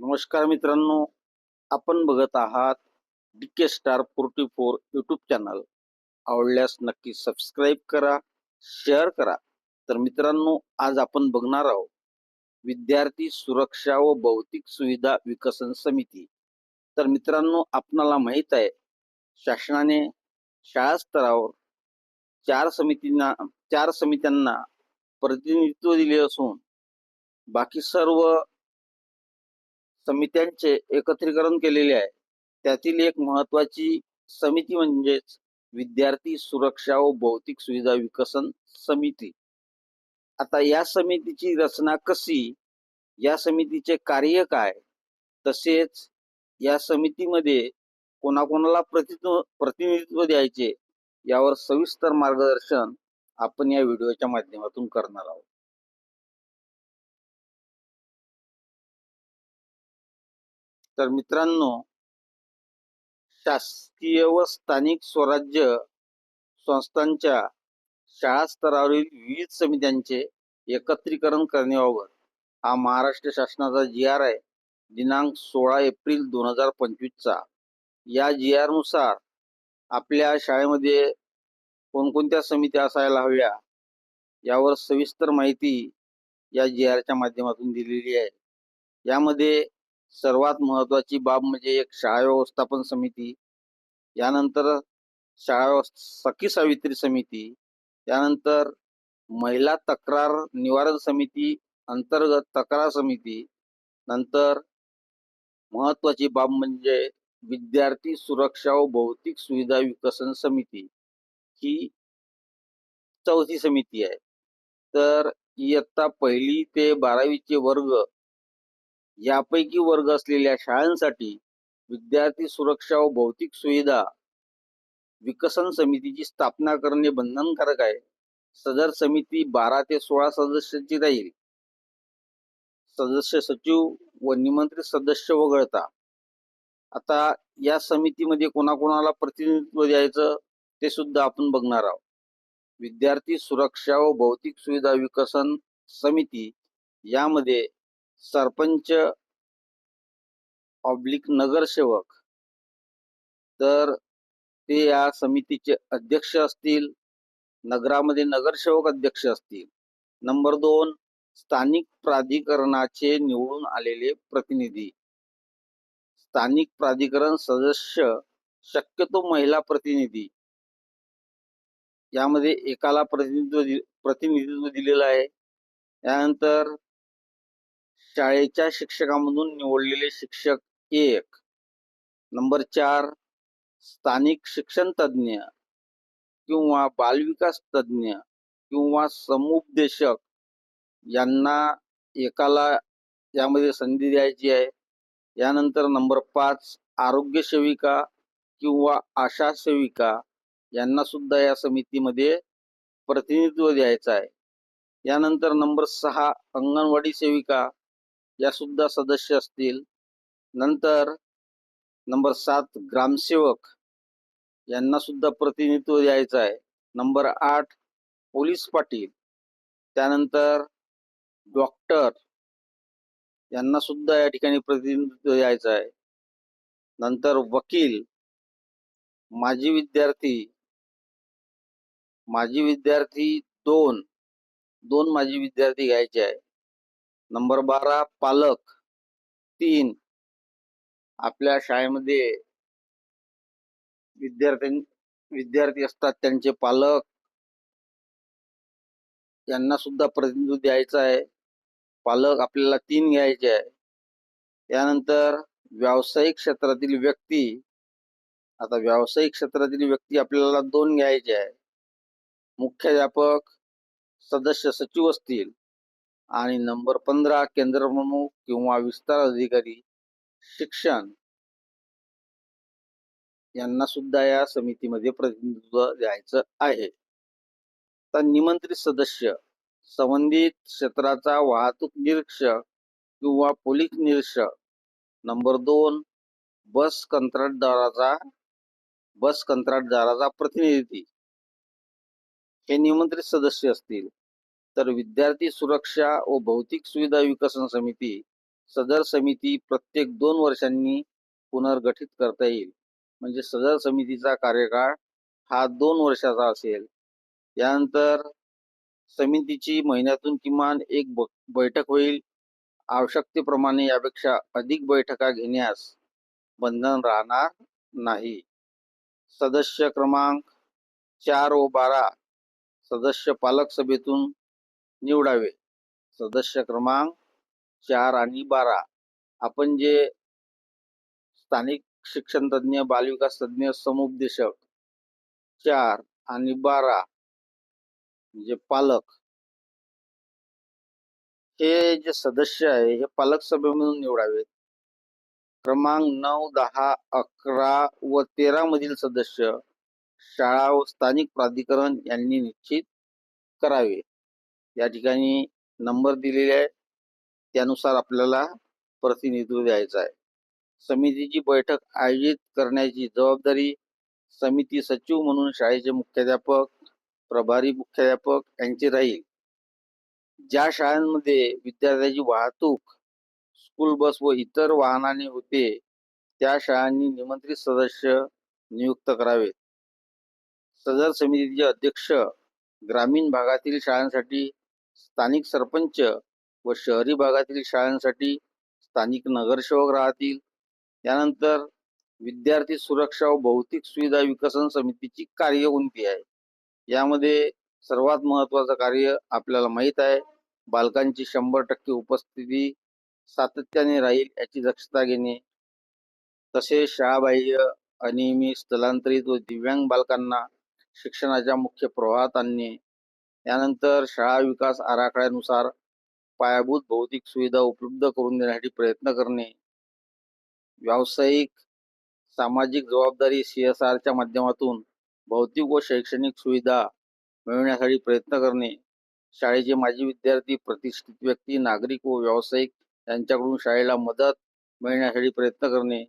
नमस्कार मित्रांनो आपण बघत आहात D K star forty four YouTube channel आवडल्यास नक्की सबस्क्राईब करा शेअर करा. तर मित्रांनो आज आपण बघणार आहोत विद्यार्थी सुरक्षा व भौतिक सुविधा विकसन समिती. तर मित्रांनो आपणाला माहीत आहे शासनाने शाळा स्तरावर चार समितींना चार समित्यांना प्रतिनिधित्व दिले असून बाकी सर्व समित्यांचे एकत्रीकरण केलेले आहे. त्यातील एक महत्वाची समिती म्हणजेच विद्यार्थी सुरक्षा व भौतिक सुविधा विकसन समिती. आता या समितीची रचना कशी? या समितीचे कार्य काय? तसेच या समितीमध्ये कोणाकोणाला प्रतिनिधित्व प्रतिनिधित्व द्यायचे? यावर सविस्तर मार्गदर्शन आपण या व्हिडिओच्या माध्यमातून करणार आहोत. तर मित्रांनो शासकीय व स्थानिक स्वराज्य संस्थांच्या शाळा स्तरावरील विविध समित्यांचे एकत्रीकरण करण्याबाबत हा महाराष्ट्र शासनाचा जी आर आहे दिनांक सोळा एप्रिल दोन हजार पंचवीसचा. या जी आरनुसार आपल्या शाळेमध्ये कोणकोणत्या समित्या असायला हव्या यावर सविस्तर माहिती या जी आरच्या माध्यमातून दिलेली आहे. यामध्ये सर्वात महत्वाची बाब म्हणजे एक शाळा व्यवस्थापन समिती. यानंतर शाळा सखी सावित्री समिती. त्यानंतर महिला तक्रार निवारण समिती अंतर्गत तक्रार समिती. नंतर महत्वाची बाब म्हणजे विद्यार्थी सुरक्षा व भौतिक सुविधा विकसन समिती. ही चौथी समिती आहे. तर इयत्ता पहिली ते बारावीचे वर्ग यापैकी वर्ग असलेल्या शाळांसाठी विद्यार्थी सुरक्षा व भौतिक सुविधा विकसन समितीची स्थापना करणे बंधनकारक आहे. सदर समिती बारा ते सोळा सदस्यांची राहील. सदस्य सचिव व निमंत्रित सदस्य वगळता. आता या समितीमध्ये कोणाकोणाला प्रतिनिधित्व द्यायचं ते सुद्धा आपण बघणार आहोत. विद्यार्थी सुरक्षा व भौतिक सुविधा विकसन समिती यामध्ये सरपंच ऑब्लिक नगरसेवक. तर ते या समितीचे अध्यक्ष असतील नगरामध्ये नगरसेवक अध्यक्ष असतील. नंबर दोन स्थानिक प्राधिकरणाचे निवडून आलेले प्रतिनिधी. स्थानिक प्राधिकरण सदस्य शक्यतो महिला प्रतिनिधी. यामध्ये एकाला प्रतिनिधित्व प्रतिनिधित्व दिलेलं आहे. त्यानंतर शाळेच्या शिक्षकामधून निवडलेले शिक्षक एक. नंबर चार स्थानिक शिक्षण तज्ज्ञ किंवा बालविकास तज्ज्ञ किंवा समुपदेशक यांना एकाला यामध्ये संधी द्यायची आहे. यानंतर नंबर पाच आरोग्य सेविका किंवा आशा सेविका यांना सुद्धा या समितीमध्ये प्रतिनिधित्व द्यायचं आहे. यानंतर नंबर सहा अंगणवाडी सेविका या सुद्धा सदस्य असतील. नंतर नंबर सात ग्रामसेवक यांना सुद्धा प्रतिनिधित्व द्यायचं आहे. नंबर आठ पोलीस पाटील. त्यानंतर डॉक्टर यांना सुद्धा या ठिकाणी प्रतिनिधित्व द्यायचं आहे. नंतर वकील माजी विद्यार्थी माजी विद्यार्थी दोन दोन माजी विद्यार्थी घ्यायचे आहे. नंबर बारा पालक. तीन आपल्या शाळेमध्ये विद्यार्थ्यां विद्यार्थी असतात त्यांचे पालक. यांना सुद्धा प्रतिनिधी द्यायचा आहे. पालक आपल्याला तीन घ्यायचे आहे. त्यानंतर व्यावसायिक क्षेत्रातील व्यक्ती आता व्यावसायिक क्षेत्रातील व्यक्ती आपल्याला दोन घ्यायचे आहे. मुख्याध्यापक सदस्य सचिव असतील. आणि नंबर पंधरा केंद्र प्रमुख किंवा विस्तार अधिकारी शिक्षण. यांना सुद्धा या समितीमध्ये प्रतिनिधित्व द्यायचं आहे. तर निमंत्रित सदस्य संबंधित क्षेत्राचा वाहतूक निरीक्षक किंवा पोलीस निरीक्षक. नंबर दोन बस कंत्राटदाराचा बस कंत्राटदाराचा प्रतिनिधी. हे निमंत्रित सदस्य असतील. तर विद्यार्थी सुरक्षा व भौतिक सुविधा विकसन समिती सदर समिती प्रत्येक दोन वर्षांनी पुनर्गठित करता येईल. म्हणजे सदर समितीचा कार्यकाळ हा दोन वर्षाचा असेल. यानंतर समितीची महिन्यातून किमान एक ब- बैठक होईल. आवश्यकतेप्रमाणे यापेक्षा अधिक बैठका घेण्यास बंधन राहणार नाही. सदस्य क्रमांक चार व बारा सदस्य पालक सभेतून निवडावे. सदस्य क्रमांक चार आणि बारा. आपण जे स्थानिक शिक्षण तज्ज्ञ बालविकास तज्ज्ञ समुपदेशक चार आणि बारा म्हणजे पालक हे जे सदस्य आहे हे पालक सभेमधून निवडावेत क्रमांक नऊ दहा अकरा व तेरा मधील सदस्य शाळा व स्थानिक प्राधिकरण यांनी निश्चित करावे. या ठिकाणी नंबर दिलेले आहे त्यानुसार आपल्याला प्रतिनिधित्व द्यायचं आहे. समितीची बैठक आयोजित करण्याची जबाबदारी समिती सचिव म्हणून शाळेचे मुख्याध्यापक प्रभारी मुख्याध्यापक यांची राहील. ज्या शाळांमध्ये विद्यार्थ्याची वाहतूक स्कूल बस व इतर वाहनाने होते त्या शाळांनी निमंत्रित सदस्य नियुक्त करावेत. सदर समितीचे अध्यक्ष ग्रामीण भागातील शाळांसाठी स्थानिक सरपंच व शहरी भागातील शाळांसाठी स्थानिक नगरसेवक राहतील. त्यानंतर विद्यार्थी सुरक्षा व भौतिक सुविधा विकसन समितीची कार्य कोणती आहे. यामध्ये सर्वात महत्वाचं कार्य आपल्याला माहीत आहे. बालकांची शंभर टक्के उपस्थिती सातत्याने राहील याची दक्षता घेणे. तसेच शाळाबाह्य अनियमित स्थलांतरित व दिव्यांग बालकांना शिक्षणाच्या मुख्य प्रवाहात आणणे. यानंतर शाळा विकास आराखड्यानुसार पायाभूत भौतिक सुविधा उपलब्ध करून देण्यासाठी प्रयत्न करणे. व्यावसायिक सामाजिक जबाबदारी सी एस आरच्या माध्यमातून भौतिक व शैक्षणिक सुविधा मिळवण्यासाठी प्रयत्न करणे. शाळेचे माजी विद्यार्थी प्रतिष्ठित व्यक्ती नागरिक व व्यावसायिक यांच्याकडून शाळेला मदत मिळण्यासाठी प्रयत्न करणे.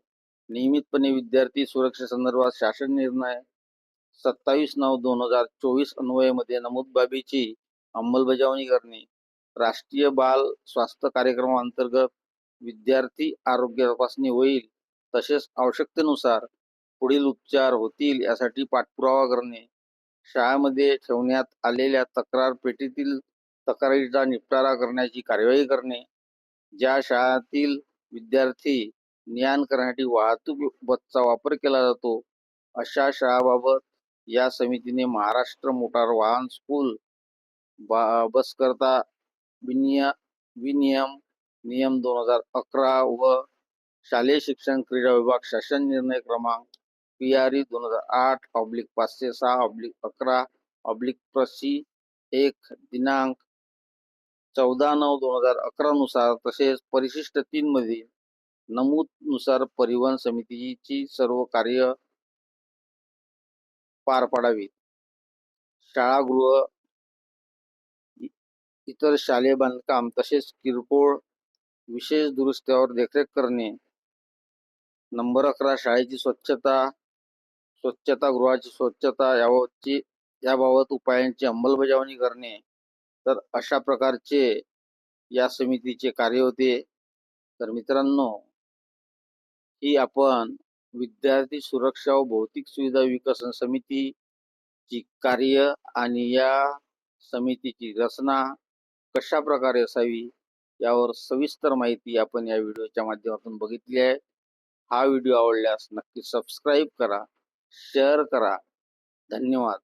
नियमितपणे विद्यार्थी सुरक्षेसंदर्भात शासन निर्णय सत्तावीस नऊ दोन हजार चोवीस अन्वयमध्ये नमूद बाबीची अंमलबजावणी करणे. राष्ट्रीय बाल स्वास्थ्य कार्यक्रमाअंतर्गत विद्यार्थी आरोग्य तपासणी होईल तसेच आवश्यकतेनुसार पुढील उपचार होतील यासाठी पाठपुरावा करणे. शाळामध्ये ठेवण्यात आलेल्या तक्रार पेटीतील तक्रारीचा निपटारा करण्याची कार्यवाही करणे. ज्या शाळातील विद्यार्थी ज्ञान करण्यासाठी वाहतूक बसचा वापर केला जातो अशा शाळाबाबत या समितीने महाराष्ट्र मोटार वाहन स्कूल बस करता विनिय, विनियम, नियम दोन हज़ार अकरा व शालेय शिक्षण क्रीडा विभाग शासन निर्णय क्रमांक पी आर ई दोन हज़ार आठ ऑब्लिक पाचशे सहा ऑब्लिक अकरा ऑब्लिक प्रसी एक, दिनांक चौदा नऊ दोन हज़ार अकरा नुसार तसेच परिशिष्ट तीन मध्ये नमूद नुसार परिवहन समितीची सर्व कार्य पार पाडावीत शाळागृह इतर शालेय बांधकाम तसेच किरकोळ विशेष दुरुस्त्यावर देखरेख करणे. नंबर अकरा शाळेची स्वच्छता स्वच्छता गृहाची स्वच्छता याबाबतची याबाबत उपायांची अंमलबजावणी करणे. तर अशा प्रकारचे या समितीचे कार्य होते. तर मित्रांनो ही आपण विद्यार्थी सुरक्षा व भौतिक सुविधा विकसन समितीची कार्य आणि या समितीची रचना कशा प्रकारे असावी यावर सविस्तर माहिती आपण या व्हिडिओच्या माध्यमातून बघितली आहे. हा व्हिडिओ आवडल्यास नक्की सबस्क्राईब करा शेअर करा. धन्यवाद.